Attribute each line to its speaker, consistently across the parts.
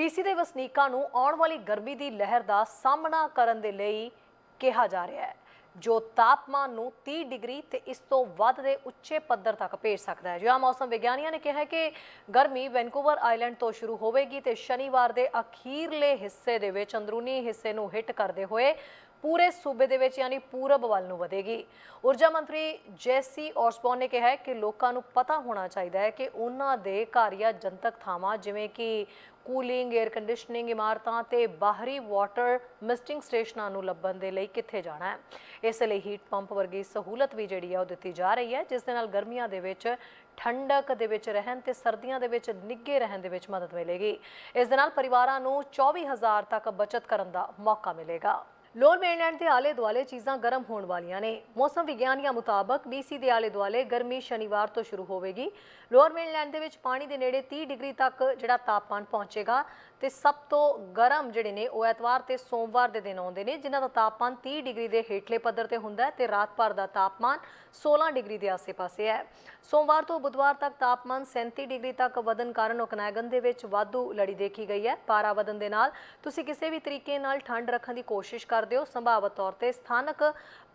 Speaker 1: BC ਦੇ ਵਸਨੀਕਾਂ ਨੂੰ ਆਉਣ ਵਾਲੀ ਗਰਮੀ ਦੀ ਲਹਿਰ ਦਾ ਸਾਹਮਣਾ ਕਰਨ ਦੇ ਲਈ ਕਿਹਾ ਜਾ ਰਿਹਾ ਹੈ। ਜੋ ਤਾਪਮਾਨ ਨੂੰ 30 ਡਿਗਰੀ ਤੇ ਇਸ ਤੋਂ ਵੱਧ ਦੇ ਉੱਚੇ ਪੱਧਰ ਤੱਕ ਭੇਜ ਸਕਦਾ ਹੈ। ਜਿਹਾ ਮੌਸਮ ਵਿਗਿਆਨੀਆਂ ਨੇ ਕਿਹਾ ਹੈ ਕਿ ਗਰਮੀ ਵੈਨਕੂਵਰ ਆਈਲੈਂਡ ਤੋਂ ਸ਼ੁਰੂ ਹੋਵੇਗੀ ਤੇ ਸ਼ਨੀਵਾਰ ਦੇ ਅਖੀਰਲੇ ਹਿੱਸੇ ਦੇ ਵਿੱਚ ਅੰਦਰੂਨੀ ਹਿੱਸੇ ਨੂੰ ਹਿੱਟ ਕਰਦੇ ਹੋਏ ਪੂਰੇ ਸੂਬੇ ਦੇ ਵਿੱਚ ਯਾਨੀ ਪੂਰਬ ਵੱਲ ਨੂੰ ਵਧੇਗੀ। ਊਰਜਾ ਮੰਤਰੀ ਜੈਸੀ ਔਸਬੌਨ ਨੇ ਕਿਹਾ ਹੈ ਕਿ ਲੋਕਾਂ ਨੂੰ ਪਤਾ ਹੋਣਾ ਚਾਹੀਦਾ ਹੈ ਕਿ ਉਹਨਾਂ ਦੇ ਘਰ ਜਾਂ ਜਨਤਕ ਥਾਵਾਂ ਜਿਵੇਂ ਕਿ ਕੂਲਿੰਗ 에ਅਰ ਕੰਡੀਸ਼ਨਿੰਗ ਇਮਾਰਤਾਂ ਤੇ ਬਾਹਰੀ ਵਾਟਰ ਮਿਸਟਿੰਗ ਸਟੇਸ਼ਨਾਂ ਨੂੰ ਲੱਭਣ ਦੇ ਲਈ ਕਿੱਥੇ ਜਾਣਾ ਹੈ? ਇਸ ਲਈ ਹੀਟ ਪੰਪ ਵਰਗੀ ਸਹੂਲਤ ਵੀ ਜਿਹੜੀ ਹੈ ਉਹ ਦਿੱਤੀ ਜਾ ਰਹੀ ਹੈ, ਜਿਸ ਦੇ ਨਾਲ ਗਰਮੀਆਂ ਦੇ ਵਿੱਚ ਠੰਡਕ ਦੇ ਵਿੱਚ ਰਹਿਣ ਤੇ ਸਰਦੀਆਂ ਦੇ ਵਿੱਚ ਨਿੱਘੇ ਰਹਿਣ ਦੇ ਵਿੱਚ ਮਦਦ ਮਿਲੇਗੀ। ਇਸ ਦੇ ਨਾਲ ਪਰਿਵਾਰਾਂ ਨੂੰ 24000 ਤੱਕ ਬਚਤ ਕਰਨ ਦਾ ਮੌਕਾ ਮਿਲੇਗਾ। ਲੋਅਰ ਮੇਨਲੈਂਡ ਦੇ ਆਲੇ ਦੁਆਲੇ ਚੀਜ਼ਾਂ ਗਰਮ ਹੋਣ ਵਾਲੀਆਂ ਨੇ। ਮੌਸਮ ਵਿਗਿਆਨੀਆਂ ਮੁਤਾਬਕ BC ਦੇ ਆਲੇ ਦੁਆਲੇ ਗਰਮੀ ਸ਼ਨੀਵਾਰ ਤੋਂ ਸ਼ੁਰੂ ਹੋਵੇਗੀ। ਲੋਅਰ ਮੇਨਲੈਂਡ ਦੇ ਵਿੱਚ ਪਾਣੀ ਦੇ ਨੇੜੇ 30 ਡਿਗਰੀ ਤੱਕ ਜਿਹੜਾ ਤਾਪਮਾਨ ਪਹੁੰਚੇਗਾ ਤੇ ਸਭ ਤੋਂ ਗਰਮ ਜਿਹੜੇ ਨੇ ਉਹ ਐਤਵਾਰ ਤੇ ਸੋਮਵਾਰ ਦੇ ਦਿਨ ਆਉਂਦੇ ਨੇ, ਜਿਨ੍ਹਾਂ ਦਾ ਤਾਪਮਾਨ 30 ਡਿਗਰੀ ਦੇ ਹੇਠਲੇ ਪੱਧਰ ਤੇ ਹੁੰਦਾ ਹੈ ਤੇ ਰਾਤ ਭਰ ਦਾ ਤਾਪਮਾਨ 16 ਡਿਗਰੀ ਦੇ ਆਸ-ਪਾਸੇ ਹੈ। ਸੋਮਵਾਰ ਤੋਂ ਬੁੱਧਵਾਰ ਤੱਕ ਤਾਪਮਾਨ 37 ਡਿਗਰੀ ਤੱਕ ਵਧਣ ਕਾਰਨ ਓਕਨੈਗਨ ਦੇ ਵਿੱਚ ਵਾਧੂ ਲੜੀ ਦੇਖੀ ਗਈ ਹੈ। ਪਾਰਾ ਵਧਣ ਦੇ ਨਾਲ ਤੁਸੀਂ ਕਿਸੇ ਵੀ ਤਰੀਕੇ ਨਾਲ ਠੰਡ ਰੱਖਣ ਦੀ ਕੋਸ਼ਿਸ਼ ਕਰ ਕਰਦੇ ਹੋ ਸੰਭਾਵਤ ਤੌਰ ਤੇ ਸਥਾਨਕ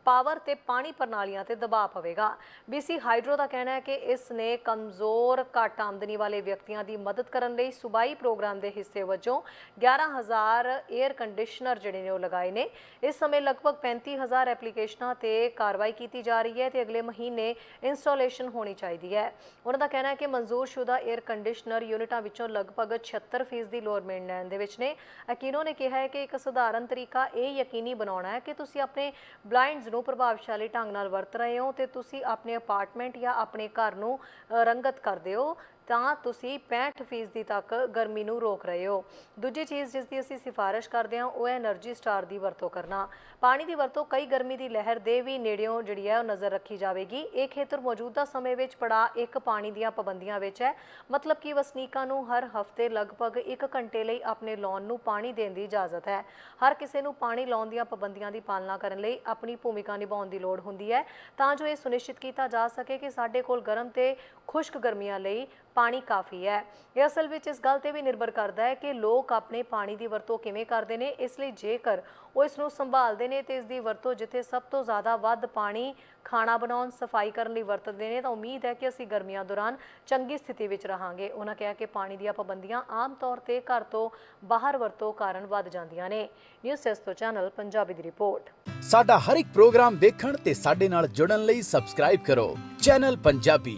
Speaker 1: ਪਾਵਰ ਤੇ ਪਾਣੀ ਪ੍ਰਣਾਲੀਆਂ ਤੇ ਦਬਾਅ ਪਵੇਗਾ। BC ਹਾਈਡਰੋ ਦਾ ਕਹਿਣਾ ਹੈ ਕਿ ਇਸ ਨੇ ਕਮਜ਼ੋਰ ਘੱਟ ਆਮਦਨੀ ਵਾਲੇ ਵਿਅਕਤੀਆਂ ਦੀ ਮਦਦ ਕਰਨ ਲਈ ਸੂਬਾਈ ਪ੍ਰੋਗਰਾਮ ਦੇ ਹਿੱਸੇ ਵਜੋਂ 11000 에ਅਰ ਕੰਡੀਸ਼ਨਰ ਜਿਹੜੇ ਨੇ ਉਹ ਲਗਾਏ ਨੇ। ਇਸ ਸਮੇਂ ਲਗਭਗ 35000 ਐਪਲੀਕੇਸ਼ਨਾਂ ਤੇ ਕਾਰਵਾਈ ਕੀਤੀ ਜਾ ਰਹੀ ਹੈ ਤੇ ਅਗਲੇ ਮਹੀਨੇ ਇੰਸਟਾਲੇਸ਼ਨ ਹੋਣੀ ਚਾਹੀਦੀ ਹੈ। ਉਹਨਾਂ ਦਾ ਕਹਿਣਾ ਹੈ ਕਿ ਮਨਜ਼ੂਰਸ਼ੁਦਾ 에ਅਰ ਕੰਡੀਸ਼ਨਰ ਯੂਨਿਟਾਂ ਵਿੱਚੋਂ ਲਗਭਗ 76% ਦੀ ਲੋਅਰ ਮੇਨਲੈਂਡ ਦੇ ਵਿੱਚ ਨੇ। ਅਕੀਨੋ ਨੇ ਕਿਹਾ ਹੈ ਕਿ ਇੱਕ ਸਧਾਰਨ ਤਰੀਕਾ ਇਹ ਯਕੀਨੀ ਬਣਾਉਣਾ ਹੈ ਕਿ ਤੁਸੀਂ ਆਪਣੇ ਬਲਾਈਂਡਸ ਨੂੰ ਪ੍ਰਭਾਵਸ਼ਾਲੀ ਢੰਗ ਨਾਲ ਵਰਤ ਰਹੇ ਹੋ ਤੇ ਤੁਸੀਂ ਆਪਣੇ ਅਪਾਰਟਮੈਂਟ ਜਾਂ ਆਪਣੇ ਘਰ ਨੂੰ ਰੰਗਤ ਕਰਦੇ ਹੋ। ਤਾਂ ਤੁਸੀਂ 65% ਤੱਕ ਗਰਮੀ ਨੂੰ ਰੋਕ ਰਹੇ ਹੋ। ਦੂਜੀ ਚੀਜ਼ ਜਿਸ ਦੀ ਅਸੀਂ ਸਿਫਾਰਿਸ਼ ਕਰਦੇ ਹਾਂ, ਉਹ ਹੈ એનર્ਜੀ ਸਟਾਰ ਦੀ ਵਰਤੋਂ ਕਰਨਾ। ਪਾਣੀ ਦੀ ਵਰਤੋਂ ਕਈ ਗਰਮੀ ਦੀ ਲਹਿਰ ਦੇ ਵੀ ਨੇੜਿਓਂ ਜਿਹੜੀ ਹੈ, ਉਹ ਨਜ਼ਰ ਰੱਖੀ ਜਾਵੇਗੀ। ਇਹ ਖੇਤਰ ਮੌਜੂਦਾ ਸਮੇਂ ਵਿੱਚ ਪੜਾ ਇੱਕ ਪਾਣੀ ਦੀਆਂ ਪਾਬੰਦੀਆਂ ਵਿੱਚ ਹੈ। ਮਤਲਬ ਕਿ ਵਸਨੀਕਾਂ ਨੂੰ ਹਰ ਹਫ਼ਤੇ ਲਗਭਗ 1 ਘੰਟੇ ਲਈ ਆਪਣੇ ਲੌਨ ਨੂੰ ਪਾਣੀ ਦੇਣ ਦੀ ਇਜਾਜ਼ਤ ਹੈ। ਹਰ ਕਿਸੇ ਨੂੰ ਪਾਣੀ ਲਾਉਣ ਦੀਆਂ ਪਾਬੰਦੀਆਂ ਦੀ ਪਾਲਣਾ ਕਰਨ ਲਈ ਆਪਣੀ ਭੂਮਿਕਾ ਨਿਭਾਉਣ ਦੀ ਲੋੜ ਹੁੰਦੀ ਹੈ। ਤਾਂ ਜੋ ਇਹ ਸੁਨਿਸ਼ਚਿਤ ਕੀਤਾ ਜਾ ਸਕੇ ਕਿ ਸਾਡੇ ਕੋਲ ਗਰਮ ਤੇ ਖੁਸ਼ਕ ਗਰਮੀਆਂ ਲਈ ਪਾਣੀ ਕਾਫੀ ਹੈ। ਇਹ ਅਸਲ ਵਿੱਚ ਇਸ ਗੱਲ ਤੇ ਵੀ ਨਿਰਭਰ ਕਰਦਾ ਹੈ ਕਿ ਲੋਕ ਆਪਣੇ ਪਾਣੀ ਦੀ ਵਰਤੋਂ ਕਿਵੇਂ ਕਰਦੇ ਨੇ। ਇਸ ਲਈ ਜੇਕਰ ਉਹ ਇਸ ਨੂੰ ਸੰਭਾਲਦੇ ਨੇ ਤੇ ਇਸ ਦੀ ਵਰਤੋਂ ਜਿੱਥੇ ਸਭ ਤੋਂ ਜ਼ਿਆਦਾ ਵੱਧ ਪਾਣੀ ਖਾਣਾ ਬਣਾਉਣ, ਸਫ਼ਾਈ ਕਰਨ ਲਈ ਵਰਤਦੇ ਨੇ, ਤਾਂ ਉਮੀਦ ਹੈ ਕਿ ਅਸੀਂ ਗਰਮੀਆਂ ਦੌਰਾਨ ਚੰਗੀ ਸਥਿਤੀ ਵਿੱਚ ਰਹਾਂਗੇ। ਉਹਨਾਂ ਕਿਹਾ ਕਿ ਪਾਣੀ ਦੀਆਂ ਪਾਬੰਦੀਆਂ ਆਮ ਤੌਰ ਤੇ ਘਰ ਤੋਂ ਬਾਹਰ ਵਰਤੋਂ ਕਾਰਨ ਵੱਧ ਜਾਂਦੀਆਂ ਨੇ। ਨਿਊਜ਼ ਟੈਸਟੋ ਚੈਨਲ ਪੰਜਾਬੀ ਦੀ ਰਿਪੋਰਟ।
Speaker 2: ਸਾਡਾ ਹਰ ਇੱਕ ਪ੍ਰੋਗਰਾਮ ਦੇਖਣ ਤੇ ਸਾਡੇ ਨਾਲ ਜੁੜਨ ਲਈ ਸਬਸਕ੍ਰਾਈਬ ਕਰੋ। ਚੈਨਲ ਪੰਜਾਬੀ